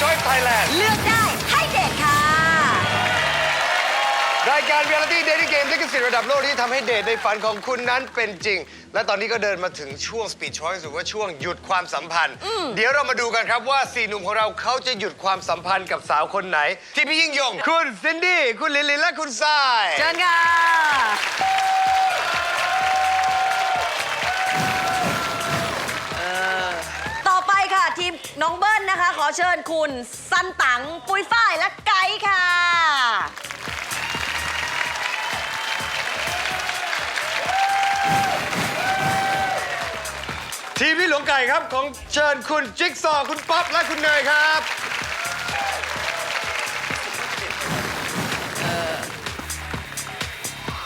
Choice Thailand เลือกได้ให้เด็กค่ะ รายการ Reality Dating Game ลิขสิทธิ์ระดับโลกที่ทำให้เดทในฝันของคุณนั้นเป็นจริง และตอนนี้ก็เดินมาถึงช่วง Speed Choice หรือว่าช่วงหยุดความสัมพันธ์ เดี๋ยวเรามาดูกันครับว่าสี่หนุ่มของเราเขาจะหยุดความสัมพันธ์กับสาวคนไหน ที่พี่ยิ่งยง คุณซินดี้ คุณลิลลินและคุณทราย เชิญค่ะ เชิญคุณสันตังปุยฝ้ายและไก่ค่ะ ทีมพี่หลวงไก่ครับของเชิญคุณจิ๊กซอว์คุณป๊อปและคุณเนยครับ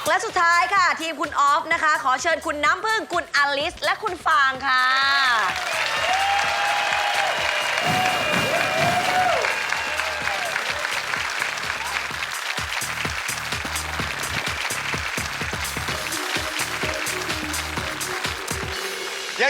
และสุดท้ายค่ะ ทีมคุณออฟนะคะ ขอเชิญคุณน้ำพึ่งคุณอลิส และคุณฟางค่ะ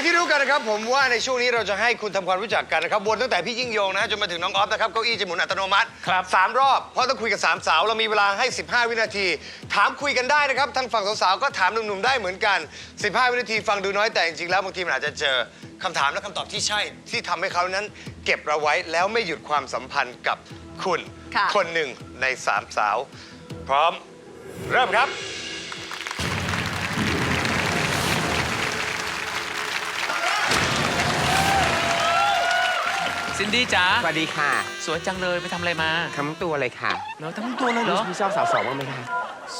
อย่างที่รู้กันนะครับผมว่าในช่วงนี้เราจะให้คุณทำความรู้จักกันนะครับวนตั้งแต่พี่ยิ่งยงนะจนมาถึงน้องออฟนะครับเก้าอี้จะหมุนอัตโนมัติครับสามรอบเพราะต้องคุยกับสามสาวเรามีเวลาให้ 15 วินาที ถามคุยกันได้นะครับทางฝั่งสาวๆก็ถามหนุ่มๆได้เหมือนกัน 15 วินาทีฟังดูน้อยแต่จริงๆแล้วบางทีมันอาจจะเจอคำถามและคำตอบที่ใช่ ที่ทำให้เขานั้น เก็บเราไว้แล้วไม่หยุดความสัมพันธ์กับคุณ ค่ะ คนหนึ่งในสามสาว พร้อม เริ่มครับ ซินดี้จ๋าสวัสดีค่ะสวยจังเลยไปทำอะไรมาทั้งตัวเลยค่ะเหรอทั้งตัวเลยเหรอพี่ชอบสาวสองบ้างไหมคะ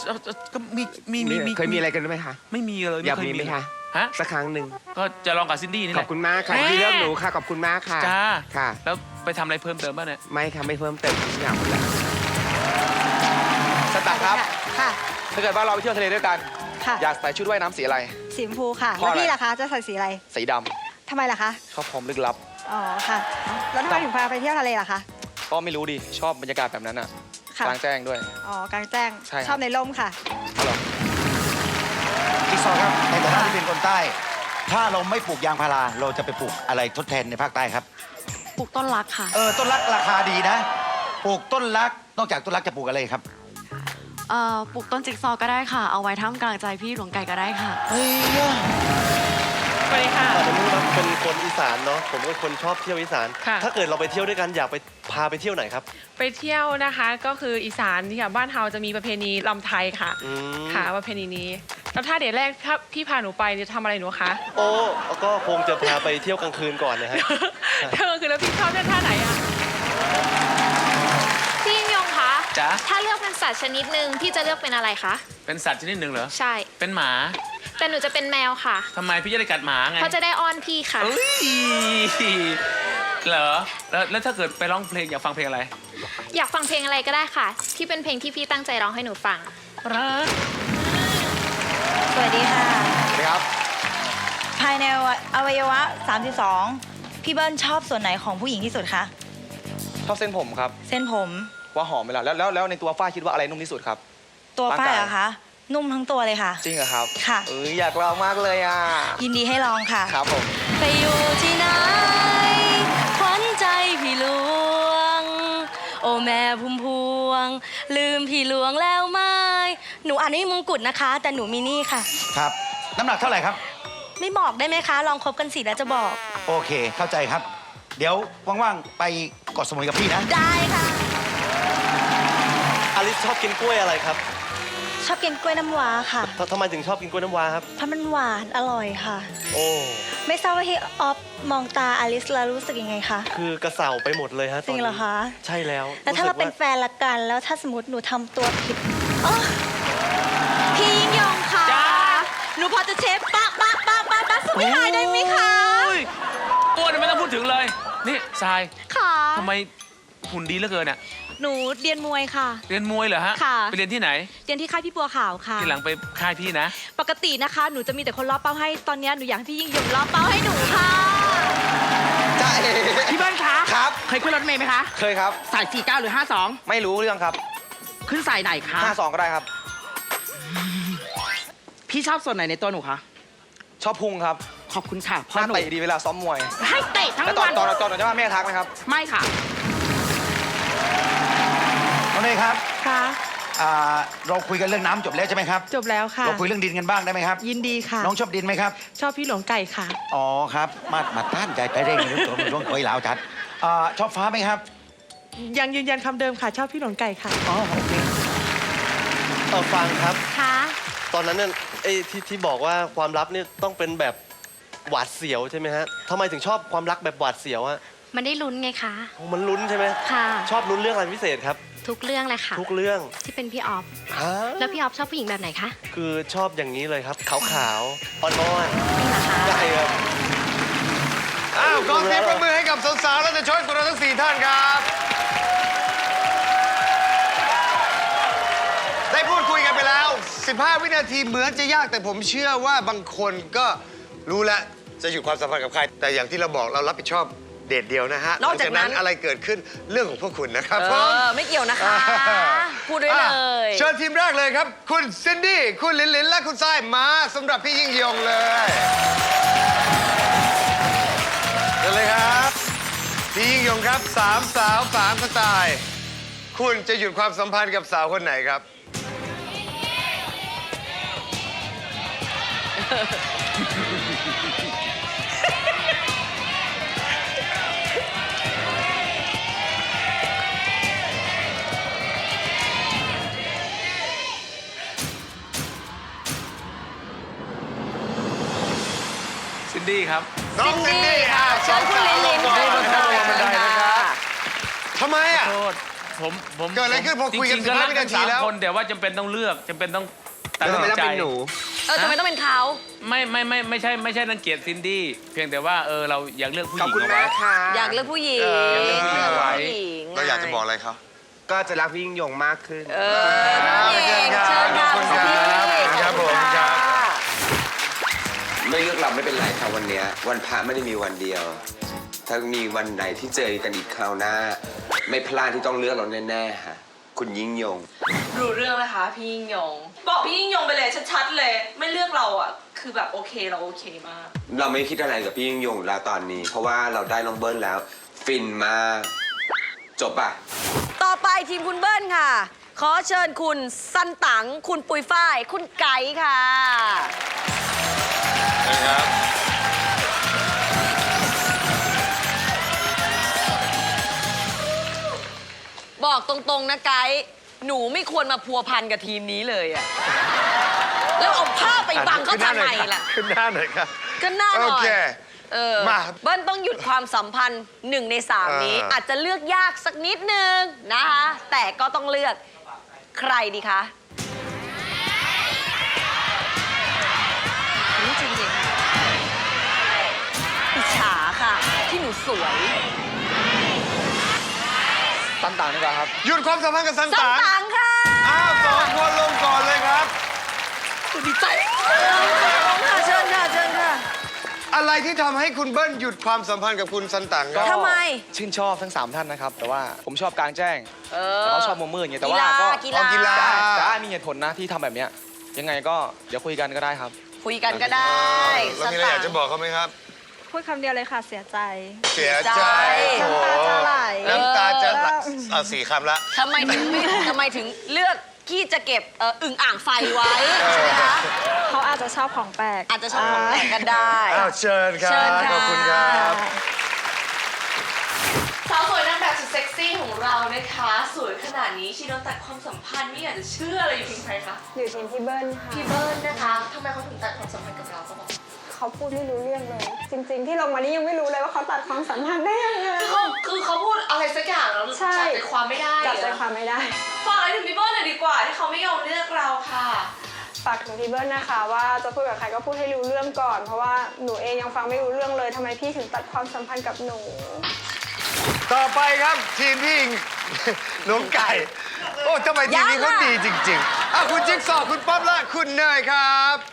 เอ่อเอ่อก็มีมีมีมีเคยมีอะไรกันไหมคะ ไม่มีเลยอยากเคมีไหมคะ ฮะสักครั้งหนึ่งก็จะลองกับซินดี้นี่ขแหอบละ คุณมากค่ะแม่ที่เลือกหนูค่ะ ขอบคุณมากค่ะจ้า ค่ะ แล้วไปทำอะไรเพิ่มเติมบ้างเนี่ยไม่ค่ะไม่เพิ่มเติมทุกอย่างหมดแล้วสตังค์ครับ ค่ะ ถ้าเกิดว่าเราไปเที่ยวทะเลด้วยกัน ค่ะ อยากใส่ชุดว่ายน้ำสีอะไร สีชมพูค่ะ เพราะแล้วอะไร พี่ล่ะคะ จะใส่สีอะไร สีดทำไมล่ะคะำชอบความลึกลับ อ๋อ ค่ะ แล้วทำไมถึงพาไปเที่ยวทะเลล่ะคะ ก็ไม่รู้ดิ ชอบบรรยากาศแบบนั้นอะค่ะ กลางแจ้งด้วย อ๋อกลางแจ้ง ใช่ครับ ชอบในร่มค่ะเอาเหรอจิ๊กซอว์ครับในฐานะที่เป็นคนใต้ ถ้าเราไม่ปลูกยางพาราเราจะไปปลูกอะไรทดแทนในภาคใต้ครับ ปลูกต้นรักค่ะเออต้นรักราคาดีนะ ปลูกต้นรักนอกจากต้นรักจะปลูกอะไรครับเอ่อปลูกต้นจิ๊กซอว์ก็ได้ค่ะ เอาไว้ท่ามกลางใจพี่หลวงไก่ก็ได้ค่ะ เฮ้ยส วัสดีค่ะ ผมครับเป็นคนอีสานเนาะผมเป็นคนชอบเที่ยวอีสาน ค่ะ ถ้าเกิดเราไปเที่ยวด้วยกันอยากไปพาไปเที่ยวไหนครับ ไปเที่ยวนะคะก็คืออีสานที่ค่ะบ้านเฮาจะมีประเพณีลำไทยค่ะ อืม ค่ะประเพณีนี้แล้วถ้าเดี๋ยวแรกถ้าพี่พาหนูไปจะทำอะไรหนูคะ โอ้ก็คงจะพาไปเที่ยวกลางคืนก่อนนะฮะ เธอคือแล้วพี่ชอบเล่นท่าไหนอะพี่ยิ่งยงคะจ๋าถ้าเลือกเป็นสัตว์ชนิดหนึ่งพี่จะเลือกเป็นอะไรคะ เป็นสัตว์ชนิดหนึ่งเหรอ ใช่ เป็นหมา แต่หนูจะเป็นแมวค่ะ ทำไมพี่จะได้กัดหมาไงเพราะจะได้อ้อนพี่ค่ะ เอ้ยเหรอแล้วแล้วถ้าเกิดไปร้องเพลงอยากฟังเพลงอะไร อยากฟังเพลงอะไรก็ได้ค่ะ ที่เป็นเพลงที่พี่ตั้งใจร้องให้หนูฟัง รักสวัสดีค่ะ ครับ ภายในอวัยวะ 32 พี่เบิ้ลชอบส่วนไหนของผู้หญิงที่สุดคะ ชอบเส้นผมครับ เส้นผม ว่าหอมไหมล่ะแล้วแล้วแล้วในตัวฝ้ายคิดว่าอะไรนุ่มที่สุดครับ ตัวร่างฝ้ายกายเหรอคะ นุ่มทั้งตัวเลยค่ะ จริงเหรอครับค่ะ เอ้ยอยากลองมากเลยอะ ยินดีให้ลองค่ะ ครับผม ไปอยู่ที่ไหนขวัญใจพี่หลวง โอ้แม่พุ่มพวง ลืมพี่หลวงแล้วไหมหนูอ่านไม่มีมงกุฎนะคะ แต่หนูมีนี่ค่ะ ครับ น้ำหนักเท่าไหร่ครับ ไม่บอกได้ไหมคะ ลองคบกันสิแล้วจะบอก โอเค เข้าใจครับ เดี๋ยวว่างๆ ไปเกาะสมุยกับพี่นะ ได้ค่ะ อลิสชอบกินกล้วยอะไรครับ ชอบกินกล้วยน้ำว้าค่ะ ททำไมถึงชอบกินกล้วยน้ำว้าครับ เพราะมันหวานอร่อยค่ะ โอ้ ไม่ทราบว่าที่ออฟมองตาอลิสแล้วรู้สึกยังไงคะ คือกระเสาไปหมดเลยฮะตจริอนงนี้เหรอคะ ใช่แล้วแล้วถ้าเราเป็นสึกแฟนละกัน แล้วถ้าสมมติหนูทำตัวผิดอ๋อพี่ยิ่งยงค่ะจ้าหนูพอจะเชฟปะปะปะปะปะสมัยหายได้ไหมคะโอ้ยโอ้ยไม่ต้องพูดถึงเลย นี่ทรายค่ะ ทำไมหุ่นดีเหลือเกินอะ หนูเรียนมวยค่ะ เรียนมวยเหรอฮะ ค่ะ ไปเรียนที่ไหน เรียนที่ค่ายพี่บัวขาวค่ะ ที่หลังไปค่ายพี่นะ ปกตินะคะ หนูจะมีแต่คนล่อเป้าให้ ตอนนี้หนูอยากให้พี่ยิ่งยงล่อเป้าให้หนูค่ะ จ้าเอ๋ พี่เบิ้ลคะครับ เคยขึ้นรถเมล์ไหมคะ เคยครับ สาย 49 หรือ ไม่รู้เรื่องครับ 52 ขึ้นสายไหนคะ 52 ก็ได้ครับ พี่ชอบส่วนไหนในตัวหนูคะ ชอบพุงครับขอบคุณค่ะหพ่อน้าหนูเตะดีเวลาซ้อมมวยให้เตะทั้งแล้วตอวันนตอนตอนตอนจะว่าแม่ทักไหมครับ ไม่ค่ะอง เนยครับค่ะ อ่าเราคุยกันเรื่องน้ำจบแล้วใช่ไหมครับ จบแล้วค่ะ เราคุยเรื่องดินกันบ้างได้ไหมครับ ยินดีค่ะ น้องชอบดินไหมครับ ชอบพี่หลวงไก่ค่ะ อ๋อครับ มามาต้านใจใจเร่งเรื่องตัวช่วงคอยลาวชัดอ่าชอบฟ้าไหมครับ ยังยืนยันคำเดิมค่ะ ชอบพี่หลวงไก่ค่ะ อ๋อโอเคเออฟังครับ ค่ะ ตอนนั้นเนี่ยไอ้ที่ที่บอกว่าความลับเนี่ยต้องเป็นแบบหวาดเสียวใช่ไหมฮะทำไมถึงชอบความรักแบบหวาดเสียวอะมันได้ลุ้นไงคะ มันลุ้นใช่ไหมค่ะ ชอบลุ้นเรื่องอะไรพิเศษครับ ทุกเรื่องเลยค่ะ ทุกเรื่องที่เป็นพี่ออฟฮะแล้วพี่ออฟชอบผู้หญิงแบบไหนคะคือชอบอย่างนี้เลยครับ ขาวๆอ่อนนี่นะคะ ๆได้ครับ อ้าวขอเสียงประมือให้กับสาวๆและจะช่วยของเราทั้งสี่ท่านครับ ได้พูดคุยกันไปแล้ว 15 วินาทีเหมือนจะยากแต่ผมเชื่อว่าบางคนก็รู้แล้วจะหยุดความสัมพันธ์กับใคร แต่อย่างที่เราบอกเรารับผิดชอบ เดทเดียวนะฮะนอกจากนั้น หลัอะไรเกิดขึ้นเรื่องของพวกคุณนะครับเอผมอ ไม่เกี่ยวนะคะ พูดได้เลยอะเชิญทีมแรกเลยครับ คุณซินดี้คุณลินลินและคุณทรายมาสำหรับพี่ยิ่งยงเลยเชิญเลยครับ พี่ยิ่งยงครับสามสาวสามสไตล์คุณจะหยุดความสัมพันธ์กับสาวคนไหนครับ ดี้ครับ น้องซินดี้อะเชิญคุณลินลินสองสาวลงก่อนค่ะลงบันไดนะครับทำไมอะ โทษผมผมเกิดอะไรขึ้นพอคุยกันจริงๆ15รัวินาทีทั้งสมแล้วคนแต่ว่าจำเป็นต้องเลือกจำเป็นต้องตัดสินใจ เออทำไมต้องเป็นเขาไม่ไม่ไม่ไม่ใช่ไม่ใช่รังเกียจซินดี้เพียงแต่ว่าเออเราอยากเลือกผู้หญิงเอาไว้อยากเลือกผู้หญิงเอออยากเลือกผู้หญิงเอาไว้ ผู้หญิงเราอยากจะบอกอะไรเขา ก็จะรักพี่ยิ่งยงมากขึ้น เออผู้หญิงเชิญค่ะขอบคุณครับพี่ครับผมครับ ไม่เลือกเราไม่เป็นไรครับวันเนี้ยวันพระไม่ได้มีวันเดียว ถ้ามีวันไหนที่เจอกันอีกคราวหน้า ไม่พลาดที่ต้องเลือกเราแน่ๆฮะคุณยิ่งยง รู้เรื่องนะคะพี่ยิ่งยง บอกพี่ยิ่งยงไปเลยชัดๆเลย ไม่เลือกเราอะ คือแบบโอเคเราโอเคมาก เราไม่คิดอะไรกับพี่ยิ่งยงแล้วตอนนี้ เพราะว่าเราได้น้องเบิ้ลแล้ว ฟินมาก จบป่ะ ต่อไปทีมคุณเบิ้ลค่ะ ขอเชิญคุณสันตัง คุณปุยฝ้าย คุณไก่ค่ะ บอกตรงๆนะไกด์หนูไม่ควรมาพัวพันกับทีมนี้เลยอะแล้วเอาผ้าไปบังเขาทำไมล่ะ ขึ้นหน้าหน่อยครับ ก็หน้าหน่อยโอเค เออมา เบิ้ลต้องหยุดความสัมพันธ์หนึ่งในสามนี้เออออาจจะเลือกยากสักนิดนึงนะคะ แต่ก็ต้องเลือกใครดีคะ สวยตันต่างดีกว่าครับ หยุดความสัมพันธ์กับสันสันตางตังค่ะอ้าวสองคนลงก่อนเลยครับ ดีใจค่ะเชิญค่ะเชิญค่ะอะไรที่ทำให้คุณเบิ้ลหยุดความสัมพันธ์กับคุณสันตังครับ ทำไม ชื่นชอบทั้ง 3 ท่านนะครับ แต่ว่าผมชอบกลางแจ้งเออแต่เขาชอบมุมมืดอย่างเงี้ยแต่ว่ากีฬาก็กีฬาอ๋อกีฬา ได้แต่ได้มีเหตุผลนะที่ทำแบบเนี้ยยังไงก็เดี๋ยวคุยกันก็ได้ครับ คุยกันก็ได้แล้วมีอะไรอยากจะบอกเขาไหมครับ พูดคำเดียวเลยค่ะเสียใจ เสียใจน้ำตาจะไหล น้ำตาจะไหลเอาสี่คำละ ทำไมถึงไม่ทำไมถึงเลือกที่จะเก็บเอ่ออึ่งอ่างไฟไว้ใช่ไหมคะเขาอาจจะชอบของแปลกอาจจะชอบของแปลกกันได้ อ้าวเชิญครัเชิบญค่ะ ขอบคุณครับ สาวสวยนางแบบสุดเซ็กซี่ของเรานะคะ สวยขนาดนี้ชีโดนตัดความสัมพันธ์ไม่อยากจะเชื่อเลยอยู่ทีมใครคะอยู่ทีมพี่เบิ้ลค่ะพี่เบิร์นนะคะทำไมเขาถึงตัดความสัมพันธ์กับเราเขาบอก เขาพูดไม่รู้เรื่องเลย จริง ๆ ที่ลงมานี่ยังไม่รู้เลยว่าเขาตัดความสัมพันธ์ได้ยังไงคือเขาคือเขาพูดอะไรสักอย่างแล้วใช่จับใจความไม่ได้จับใจความไม่ได้ ฝากอะไรถึงพี่เบิร์นหน่อยดีกว่าที่เขาไม่ยอมเลือกเราค่ะฝากถึงพี่เบิ้ลนะคะว่าจะพูดกับใครก็พูดให้รู้เรื่องก่อน เพราะว่าหนูเองยังฟังไม่รู้เรื่องเลยทำไมพี่ถึงตัดความสัมพันธ์กับหนู ต่อไปครับทีมพี่หลวงไก่ โอ้ทำไมทีมนี้เขาดีจริงๆอะคุณจิ๊กซอว์คุณป๊อปและคุณเนยครับครับ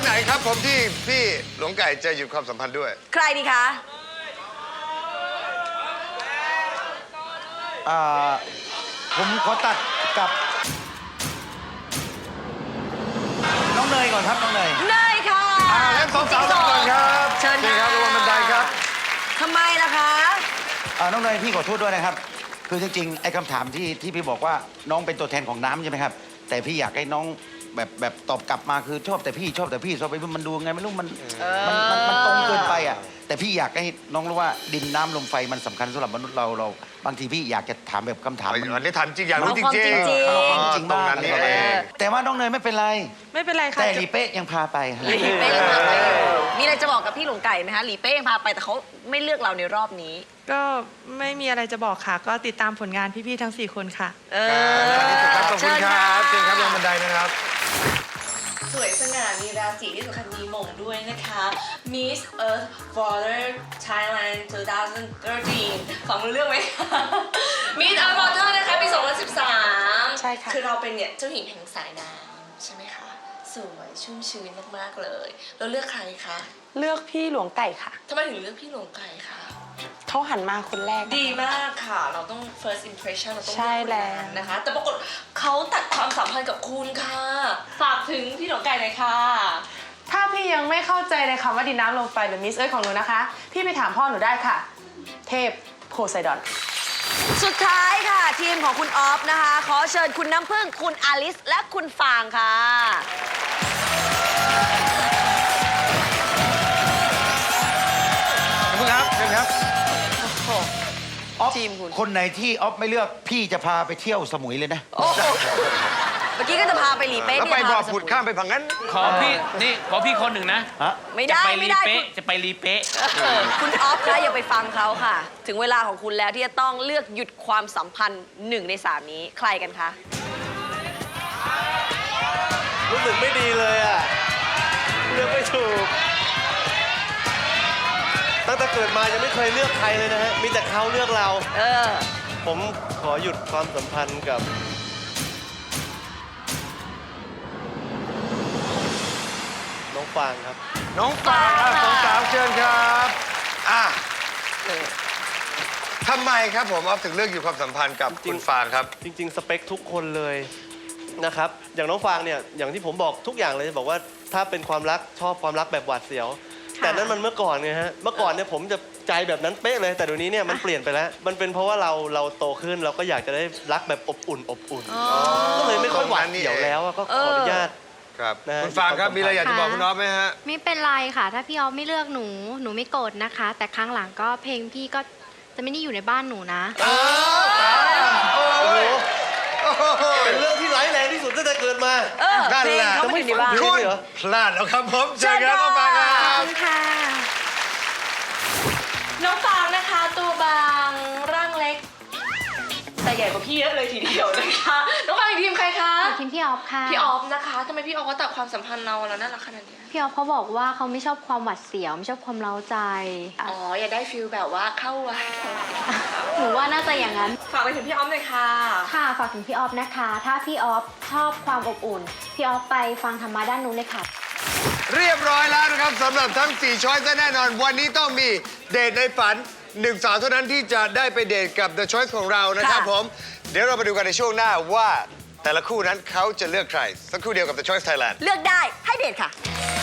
คนไหนครับผมที่พี่หลวงไก่จะหยุดความสัมพันธ์ด้วย ใครดีคะ อ่า ผมขอตัดกับ น้องเนยก่อนครับ น้องเนย เนยค่ะอ่าทั้งสองสาวสอนครับเชิญครับรวังบันไดครับ ทำไมล่ะคะน้องเนยพี่ขอโทษด้วยนะครับ คือจริงๆ ไอ้คำถามที่ที่พี่บอกว่าน้องเป็นตัวแทนของน้ำใช่ไหมครับ แต่พี่อยากให้น้อง แบบแบบตอบกลับมาคือชอบแต่พี่ชอบแต่พี่ชอบไปมันดูไงไม่รู้มันมันมันมันตรงเกินไปอะ แต่พี่อยากให้น้องรู้ว่าดินน้ำลมไฟมันสำคัญสำหรับมนุษย์เราเรา บางทีพี่อยากจะถามแบบคำถามอันนี้ถามจริงอยากรู้จเอาความริงจริงๆๆอ๋อจริงตรงมากนั้นนี่เองแต่ว่าน้องเนยไม่เป็นไร ไม่เป็นไรค่ะแต่จะลีเป้ยังพาไปฮะหลีเป้ยังพาไปอยู่มีอะไรจะบอกกับพี่หลวงไก่ไหมคะหลีเป้ยังพาไปแต่เขาไม่เลือกเราในรอบนี้ ก็ไม่มีอะไรจะบอกค่ะ ก็ติดตามผลงานพี่ๆทั้ง 4 คนค่ะ เอครับขอบคุณครับเชิญครับะลงบันไดนะครับ สวยสง่ามีราศีที่สำคัญมีมงด้วยนะคะ Miss Earth Water Thailand 2013ฟังรู้เรื่องไหม Miss Earth Water นะคะปี 2013 ใช่ค่ะ คือเราเป็นเนี่ยเจ้าหญิงแห่งสายน้ำใช่ไหมคะ สวยชุ่มชื้นมากๆเลยเราเลือกใครคะ เลือกพี่หลวงไก่ค่ะ ทำไมถึงเลือกพี่หลวงไก่คะ เขาหันมาคนแรก ดีมากค่ะ เราต้อง first impression เราต้องใช่เลือกคนนั้นแล้วนะคะ แต่ปรากฏเขาตัดความสัมพันธ์กับคุณค่ะ ฝากถึงพี่หลวงไก่เลยค่ะ ถ้าพี่ยังไม่เข้าใจในคำว่าดินน้ำลมไฟหรือมิสเอ้ยของหนูนะคะ พี่ไปถามพ่อหนูได้ค่ะ เทพโพไซดอน สุดท้ายค่ะ ทีมของคุณออฟนะคะ ขอเชิญคุณน้ำพึ่งคุณอลิส และคุณฟางค่ะครับเชิญครับ ออฟทีมคุณ คนไหนที่ออฟไม่เลือกพี่จะพาไปเที่ยวสมุยเลยนะ โอ้โหเมื่อกี้ก็จะพาไปหลีเป้แล้วนี่ไปจะบ่พาอผุดข้ามไปฝั่งนั้น ขอพี่นี่ขอพี่คนหนึ่งนะ ฮะ ไม่จะได้ไปไม่รีได้ เป๊ะคุณจะไปรีเป๊ะ เออคุณออฟคะอย่าไปฟังเขาค่ะ ถึงเวลาของคุณแล้วที่จะต้องเลือกหยุดความสัมพันธ์หนึ่งในสามนี้ใครกันคะ รู้สึกไม่ดีเลยอะเลือกไม่ถูก ตั้งแต่เกิดมายังไม่เคยเลือกใครเลยนะฮะ มีแต่เขาเลือกเรา เออ ผมขอหยุดความสัมพันธ์กับ น้องฟางครับ น้องฟางครับสองสาวเชิญครับอะทำไมครับผมออฟถึงเลือกอยู่ความสัมพันธ์กับจริง คุณฟางครับ จริง ๆ สเปคทุกคนเลยนะครับ อย่างน้องฟางเนี่ย อย่างที่ผมบอกทุกอย่างเลยบอกว่าถ้าเป็นความรักชอบความรักแบบหวาดเสียว แต่นั้นมันเมื่อก่อนไงฮะ เมื่อก่อนเนี่ยผมจะใจแบบนั้นเป๊ะเลย แต่เดี๋ยวนี้เนี่ยมันเปลี่ยนไปแล้ว มันเป็นเพราะว่าเราเราโตขึ้นเราก็อยากจะได้รักแบบอบอุ่นอบอุ่น ก็เลยไม่ค่อยหวาดเสียวแล้วอะก็ขออนุญาต ครับนะฮะคุณฟางครับมีอะไรอยากจะบอกค่ะคุณออฟไหมฮะ ไม่เป็นไรค่ะ ถ้าพี่ออฟไม่เลือกหนูหนูไม่โกรธนะคะ แต่ครั้งหลังก็เพลงพี่ก็จะไม่ได้อยู่ในบ้านหนูนะ โอ้ยโอ้โหเป็นเรื่องที่ร้ายแรงที่สุดตั้งแต่เกิดมา เออนั่นเพลแหงละเขาไม่อยู่ในบ้านจะไม่ฟังคุณเหรอพลาดแล้วครับผมเชิญครับน้องฟางคขรัอบ บคุณค่ะน้องฟางนะคะ ตัวบางร่างเล็ก แต่ใหญ่กว่าพี่เยอะเลยทีเดียวนะคะ น้องฟางอยู่ทีมใครคะทีมพี่ออฟค่ะพี่ออฟนะคะทำไมพี่ออฟเขาตัดความสัมพันธ์เราแล้วน่ารักขนาดเนี้ยพี่ออฟเขาบอกว่าเขาไม่ชอบความหวาดเสียวไม่ชอบความเล้าใจอ๋ออยากได้ฟิลแบบว่าเข้าวัดหนูว่าน่าจะอย่างนั้น ฝากไปถึงพี่ออฟเลยค่ะ ค่ะฝากถึงพี่ออฟนะคะ ถ้าพี่ออฟชอบความอบอุ่น พี่ออฟไปฟังธรรมะด้านนู้นเลยค่ะ เรียบร้อยแล้วนะครับสำหรับทั้ง 4 ช้อยส์และแน่นอน วันนี้ต้องมีเดทในฝันหนึ่งสาวเท่านั้นที่จะได้ไปเดทกับ The Choice ของเรานะครับค่ะผม เดี๋ยวเรามาดูกันในช่วงหน้าว่าแต่ละคู่นั้นเขาจะเลือกใคร สักครู่เดียวกับ The Choice Thailand เลือกได้ให้เดทค่ะค